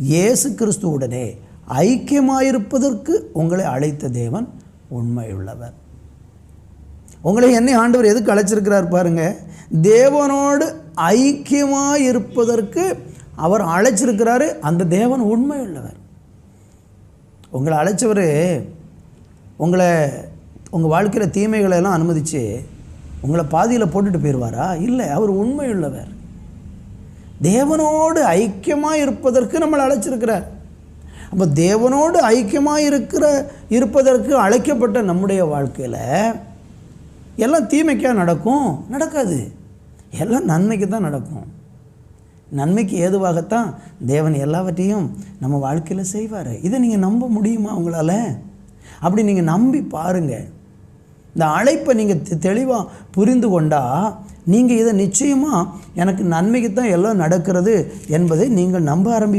இயேசு கிறிஸ்துவுடனே ஐக்கியமாயிருப்பதற்கு உங்களை அழைத்த தேவன் உண்மையுள்ளவர். உங்களை என்னை ஆண்டவர் எதுக்கு அழைச்சிருக்கிறார் பாருங்க? தேவனோடு ஐக்கியமாக இருப்பதற்கு அவர் அழைச்சிருக்கிறாரு. அந்த தேவன் உண்மையுள்ளவர். உங்களை அழைச்சவர் உங்களை உங்கள் வாழ்க்கையில் தீமைகளை எல்லாம் அனுமதித்து உங்களை பாதியில் போட்டுட்டு போயிடுவாரா இல்லை அவர் உண்மையுள்ளவர். தேவனோடு ஐக்கியமாக இருப்பதற்கு நம்மளை அழைச்சிருக்கிறார். அப்போ தேவனோடு ஐக்கியமாக இருக்கிற இருப்பதற்கு அழைக்கப்பட்ட நம்முடைய வாழ்க்கையில் எல்லாம் தீமைக்காக நடக்கும்? நடக்காது. எல்லாம் நன்மைக்கு தான் நடக்கும். நன்மைக்கு ஏதுவாகத்தான் தேவன் எல்லாவற்றையும் நம்ம வாழ்க்கையில் செய்வார். இதை நீங்கள் நம்ப முடியுமா உங்களால்? அப்படி நீங்கள் நம்பி பாருங்கள் இந்த அழைப்பை நீங்கள் தெளிவாக புரிந்து கொண்டால் நீங்கள் இதை நிச்சயமாக எனக்கு நன்மைக்கு தான் எல்லாம் நடக்கிறது என்பதை நீங்கள் நம்ப ஆரம்பி